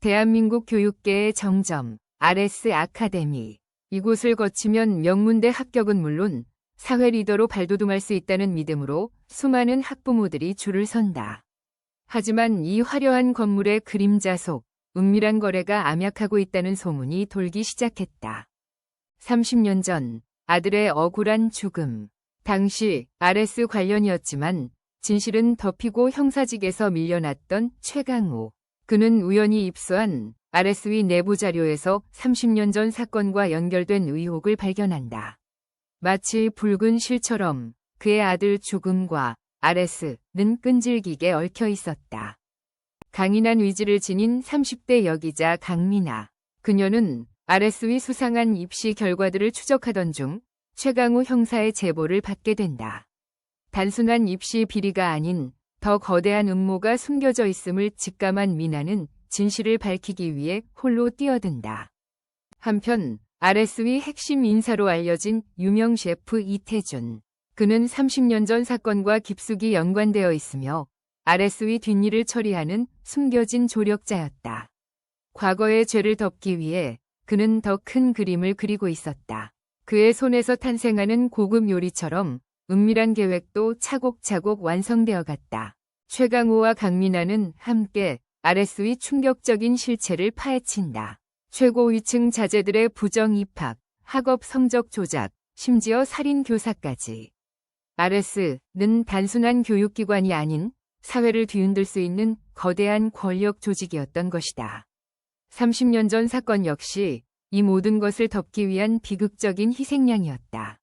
대한민국 교육계의 정점, RS 아카데미. 이곳을 거치면 명문대 합격은 물론 사회 리더로 발돋움할 수 있다는 믿음으로 수많은 학부모들이 줄을 선다. 하지만 이 화려한 건물의 그림자 속 은밀한 거래가 암약하고 있다는 소문이 돌기 시작했다. 30년 전 아들의 억울한 죽음. 당시 RS 관련이었지만 진실은 덮이고 형사직에서 밀려났던 최강호. 그는 우연히 입수한 RS위 내부 자료에서 30년 전 사건과 연결된 의혹을 발견한다. 마치 붉은 실처럼 그의 아들 죽음과 RS는 끈질기게 얽혀 있었다. 강인한 의지를 지닌 30대 여기자 강민아. 그녀는 RS위 수상한 입시 결과들을 추적하던 중 최강호 형사의 제보를 받게 된다. 단순한 입시 비리가 아닌 더 거대한 음모가 숨겨져 있음을 직감한 미나는 진실을 밝히기 위해 홀로 뛰어든다. 한편 RS위 핵심 인사로 알려진 유명 셰프 이태준. 그는 30년 전 사건과 깊숙이 연관되어 있으며 RS위 뒷일을 처리하는 숨겨진 조력자였다. 과거의 죄를 덮기 위해 그는 더 큰 그림을 그리고 있었다. 그의 손에서 탄생하는 고급 요리처럼 은밀한 계획도 차곡차곡 완성되어 갔다. 최강호와 강민아는 함께 RS위 충격적인 실체를 파헤친다. 최고위층 자제들의 부정 입학, 학업 성적 조작, 심지어 살인 교사까지. RS는 단순한 교육기관이 아닌 사회를 뒤흔들 수 있는 거대한 권력 조직이었던 것이다. 30년 전 사건 역시 이 모든 것을 덮기 위한 비극적인 희생양이었다.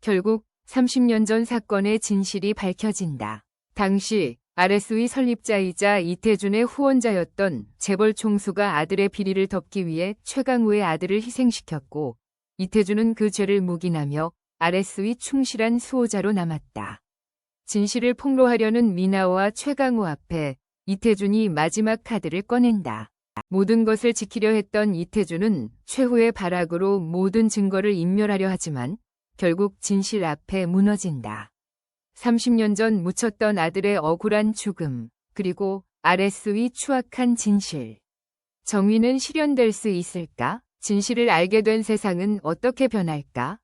결국 30년 전 사건의 진실이 밝혀진다. 당시 RS위 설립자이자 이태준의 후원자였던 재벌 총수가 아들의 비리를 덮기 위해 최강우의 아들을 희생시켰고 이태준은 그 죄를 묵인하며 RS위 충실한 수호자로 남았다. 진실을 폭로하려는 미나와 최강우 앞에 이태준이 마지막 카드를 꺼낸다. 모든 것을 지키려 했던 이태준은 최후의 발악으로 모든 증거를 인멸하려 하지만 결국 진실 앞에 무너진다. 30년 전 묻혔던 아들의 억울한 죽음, 그리고 RS위 추악한 진실. 정의는 실현될 수 있을까? 진실을 알게 된 세상은 어떻게 변할까?